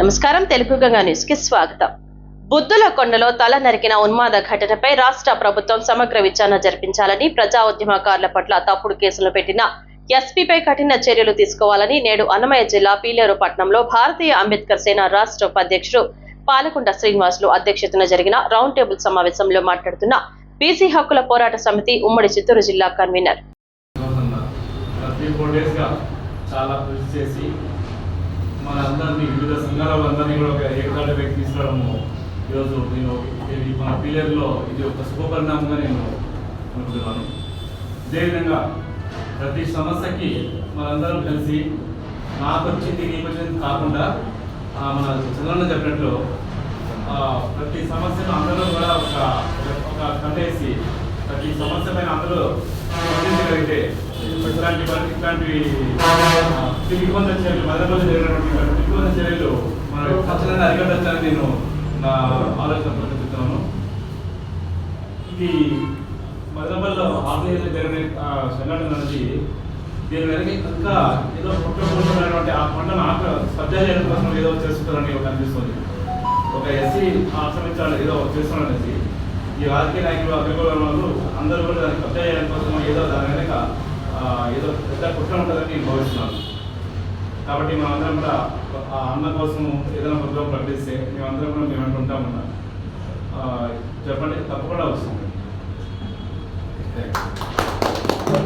నమస్కారం తెలుగు గంగా న్యూస్కి స్వాగతం. బుద్ధుల కొండలో తల నరికిన ఉన్మాద ఘటనపై రాష్ట్ర ప్రభుత్వం సమగ్ర విచారణ జరిపించాలని ప్రజా ఉద్యమకారుల పట్ల తప్పుడు కేసులు పెట్టిన ఎస్పీపై కఠిన చర్యలు తీసుకోవాలని నేడు అన్నమయ్య జిల్లా పీలేరు పట్టణంలో భారతీయ అంబేద్కర్ సేన రాష్ట్ర ఉపాధ్యక్షుడు పాలకుంట శ్రీనివాసులు అధ్యక్షతన జరిగిన రౌండ్ టేబుల్ సమావేశంలో మాట్లాడుతున్న బీసీ హక్కుల పోరాట సమితి ఉమ్మడి చిత్తూరు జిల్లా కన్వీనర్. చాలా కృషి చేసి మనందరినీ వివిధ సంఘాల వాళ్ళందరినీ కూడా ఒక ఏకదాటి వ్యక్తి తీసుకురావడము ఈరోజు నేను ఇది మన పిల్లల్లో ఇది ఒక శుభపరిణామంగా నేను అనుకుంటున్నాను. అదేవిధంగా ప్రతి సమస్యకి మనందరం కలిసి నాకు వచ్చింది నీకు వచ్చింది కాకుండా మన చంద్రన్న చెప్పినట్లు ప్రతి సమస్యను అందరూ కూడా ఒక ఒక కట్టేసి ప్రతి సమస్య పైన అందరూ స్పందించగలిగితే ఇట్లాంటి ఇట్లాంటి దిగ్బంధ చర్యలు మొదటి రోజు జరిగినటువంటి ఇట్లాంటి చర్యలు మనం ఖచ్చితంగా అరికట్టచ్చని నేను నా ఆలోచన ప్రకటిస్తున్నాను. ఇది మదనపల్లిలో ఆంధ్రప్రదేశ్ జరిగిన సంఘటన అనేది దీని వెనక ఇంకా ఏదో పుట్టబోతున్నటువంటి ఆ పంటను ఆక కబ్జా చేయడం కోసం ఏదో చేస్తున్నారని ఒక అనిపిస్తుంది. ఒక ఎస్సీ ఆశ్రమించాలి ఏదో చేస్తున్నారనేసి ఈ రాజకీయ నాయకులు అభిప్రాయం వాళ్ళు అందరూ కూడా దాన్ని కబ్జా చేయడం కోసం ఏదో దాని వెనక ఏదో పెద్ద కుట్ర ఉంటుందని నేను భావిస్తున్నాను. కాబట్టి మేమందరం కూడా ఆ అన్న కోసం ఏదైనా ఉద్యోగం ప్రకటిస్తే మేమందరం కూడా మేము అంటుంటామన్నా చెప్పండి తప్పకుండా వస్తుంది